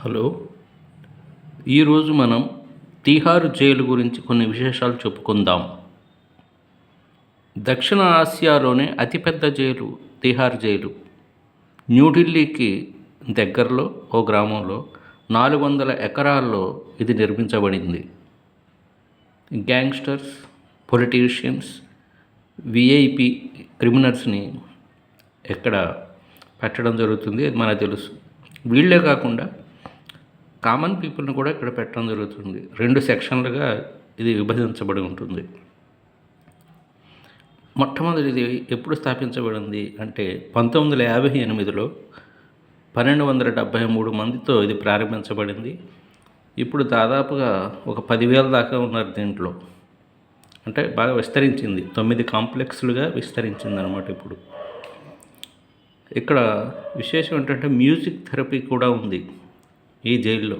Hello. ఈరోజు మనం తీహారు jail గురించి కొన్ని విశేషాలు చెప్పుకుందాం. దక్షిణ ఆసియాలోనే అతిపెద్ద జైలు తీహార్ జైలు. న్యూఢిల్లీకి దగ్గరలో ఓ గ్రామంలో నాలుగు వందల ఎకరాల్లో ఇది నిర్మించబడింది. గ్యాంగ్స్టర్స్ పొలిటీషియన్స్ విఐపి క్రిమినల్స్ని ఎక్కడ పెట్టడం జరుగుతుంది అది మనకు తెలుసు. వీళ్ళే కాకుండా కామన్ పీపుల్ని కూడా ఇక్కడ పెట్టడం జరుగుతుంది. రెండు సెక్షన్లుగా ఇది విభజించబడి ఉంటుంది. మొట్టమొదటిది ఎప్పుడు స్థాపించబడింది అంటే పంతొమ్మిది వందల యాభై ఎనిమిదిలో పన్నెండు వందల డెబ్భై మూడు మందితో ఇది ప్రారంభించబడింది. ఇప్పుడు దాదాపుగా ఒక పదివేల దాకా ఉన్నారు దీంట్లో. అంటే బాగా విస్తరించింది. తొమ్మిది కాంప్లెక్స్లుగా విస్తరించింది అనమాట ఇప్పుడు. ఇక్కడ విశేషం ఏంటంటే మ్యూజిక్ థెరపీ కూడా ఉంది. ఈ జైల్లో.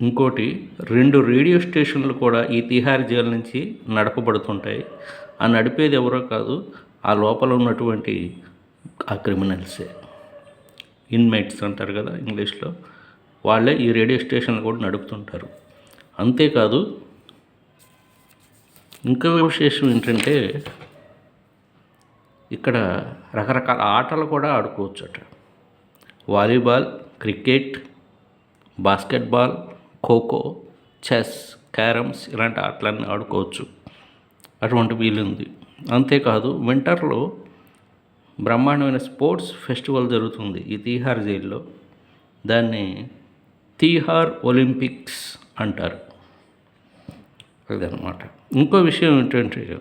ఇంకోటి రెండు రేడియో స్టేషన్లు కూడా ఈ తిహార్ జైలు నుంచి నడపబడుతుంటాయి. ఆ నడిపేది ఎవరో కాదు ఆ లోపల ఉన్నటువంటి ఆ క్రిమినల్సే. ఇన్మేట్స్ అంటారు కదా ఇంగ్లీష్లో వాళ్ళే ఈ రేడియో స్టేషన్లు కూడా నడుపుతుంటారు. అంతేకాదు ఇంకో విశేషం ఏంటంటే ఇక్కడ రకరకాల ఆటలు కూడా ఆడుకోవచ్చు అట volleyball cricket basketball kho kho chess carroms ఇలాంటి ఆటలన్నీ ఆడుకోవచ్చు. అటువంటి వీలుంది అంతేకాదు వింటర్లో బ్రహ్మాండమైన స్పోర్ట్స్ ఫెస్టివల్ జరుగుతుంది ఈ తీహార్ జైల్లో. దాన్ని తీహార్ ఒలింపిక్స్ అంటారు. అదనమాట ఇంకో విషయం ఏంటంటే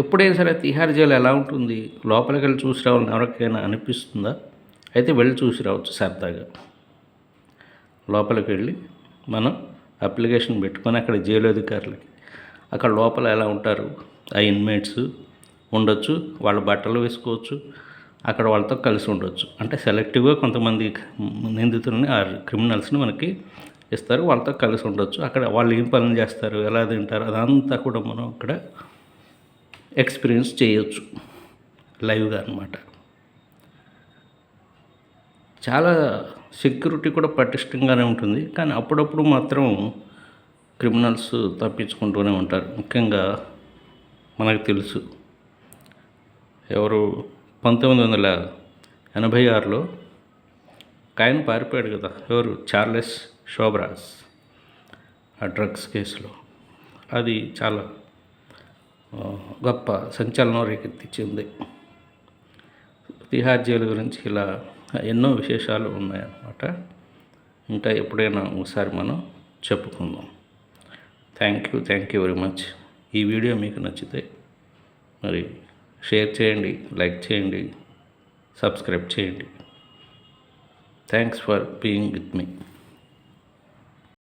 ఎప్పుడైనా సరే తిహార్ జైలు ఎలా ఉంటుంది? లోపలికి వెళ్ళి చూసి రావాలని ఎవరికైనా అనిపిస్తుందా? అయితే వెళ్ళి చూసి రావచ్చు సరదాగా. లోపలికి వెళ్ళి మనం అప్లికేషన్ పెట్టుకొని అక్కడ జైలు అధికారులకి అక్కడ లోపల ఎలా ఉంటారు? ఆ ఇన్మేట్స్ ఉండొచ్చు వాళ్ళ బట్టలు వేసుకోవచ్చు అక్కడ వాళ్ళతో కలిసి ఉండొచ్చు. అంటే సెలెక్టివ్గా కొంతమంది నిందితులని ఆ క్రిమినల్స్ని మనకి ఇస్తారు వాళ్ళతో కలిసి ఉండొచ్చు. అక్కడ వాళ్ళు ఏం పనులు చేస్తారు ఎలా తింటారు అదంతా కూడా మనం అక్కడ ఎక్స్పీరియన్స్ చేయొచ్చు లైవ్గా అనమాట చాలా సెక్యూరిటీ కూడా పటిష్టంగానే ఉంటుంది. కానీ అప్పుడప్పుడు మాత్రం క్రిమినల్స్ తప్పించుకుంటూనే ఉంటారు. ముఖ్యంగా మనకు తెలుసు. ఎవరు పంతొమ్మిది వందల ఎనభై ఆరులో కాయన్ పారిపోయాడు కదా. ఎవరు? చార్లెస్ షోబ్రాస్. ఆ డ్రగ్స్ కేసులో. అది చాలా గొప్ప సంచలనం రేకెత్తించింది తిహార్ జైలు గురించి ఇలా ఎన్నో విశేషాలు ఉన్నాయన్నమాట. ఇంకా ఎప్పుడైనా ఒకసారి మనం చెప్పుకుందాం. Thank you thank you very much ఈ వీడియో మీకు నచ్చితే మరి షేర్ చేయండి లైక్ చేయండి సబ్స్క్రైబ్ చేయండి. Thanks for being with me